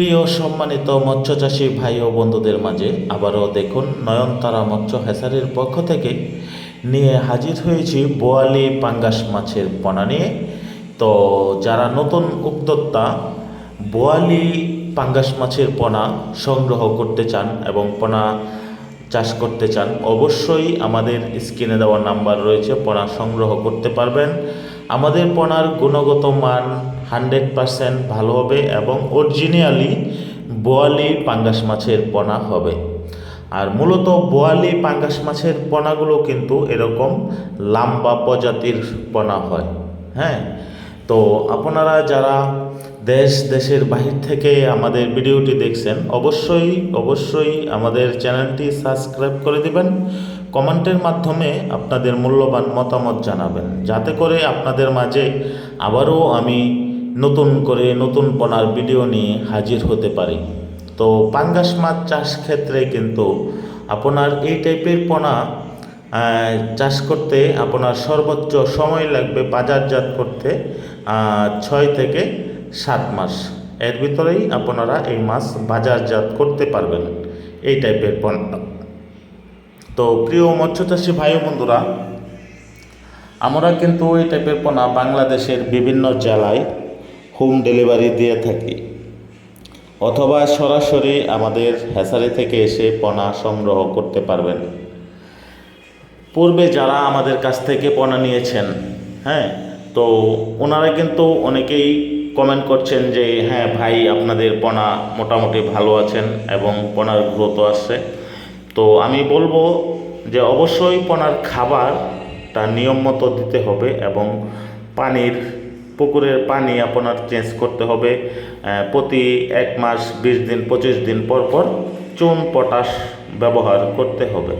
প্রিয় সম্মানিত মৎস্যচাষী ভাই ও বন্ধুদের মাঝে আবারও দেখুন নয়নতারা মৎস্য হেসারির পক্ষ থেকে নিয়ে হাজির হয়েছি বোয়ালি পাঙ্গাস মাছের পোনা নিয়ে। তো যারা নতুন উদ্যোক্তা, বোয়ালি পাঙ্গাস মাছের পোনা সংগ্রহ করতে চান এবং পোনা চাষ করতে চান, অবশ্যই আমাদের স্ক্রিনে দেওয়া নাম্বার রয়েছে, পোনা সংগ্রহ করতে পারবেন। আমাদের পোনার গুণগত মান হান্ড্রেড পারসেন্ট ভালো হবে এবং অরিজিনালি বোয়ালি পাঙ্গাস মাছের পোনা হবে। আর মূলত বোয়ালি পাঙ্গাস মাছের পোনাগুলো কিন্তু এরকম লাম্বা প্রজাতির পোনা হয় হ্যাঁ? তো আপনারা যারা দেশ, দেশের বাহির থেকে আমাদের ভিডিওটি দেখছেন, অবশ্যই অবশ্যই আমাদের চ্যানেলটি সাবস্ক্রাইব করে দিবেন। কমেন্টের মাধ্যমে আপনাদের মূল্যবান মতামত জানাবেন। যাতে করে আপনাদের মাঝে আবারও আমি নতুন করে নতুন পনার ভিডিও নিয়ে হাজির হতে পারি। তো পাঙ্গাস মাছ চাষ ক্ষেত্রে কিন্তু আপনার এই টাইপের পোনা চাষ করতে আপনার সর্বোচ্চ সময় লাগবে বাজারজাত করতে ছয় থেকে সাত মাস। এর ভিতরেই আপনারা এই মাছ বাজারজাত করতে পারবেন। এই টাইপের পণ্য। তো প্রিয় মৎস্যচাষী ভাই বন্ধুরা, আমরা কিন্তু এই টাইপের পোনা বাংলাদেশের বিভিন্ন জেলায় হোম ডেলিভারি দিয়ে থাকি। অথবা সরাসরি আমাদের হ্যাসারি থেকে এসে পোনা সংগ্রহ করতে পারবেন। পূর্বে যারা আমাদের কাছ থেকে পণা নিয়েছেন হ্যাঁ তো ওনারা কিন্তু অনেকেই কমেন্ট করছেন যে হ্যাঁ ভাই, আপনাদের পণা মোটামুটি ভালো আছেন এবং পণার গ্রোথ আসছে। তো আমি বলব যে, অবশ্যই পোনার খাবারটা নিয়ম মতো দিতে হবে এবং পানির, পুকুরের পানি আপনার চেঞ্জ করতে হবে। প্রতি এক মাস, বিশ দিন, পঁচিশ দিন পর পর চুন, পটাশ ব্যবহার করতে হবে।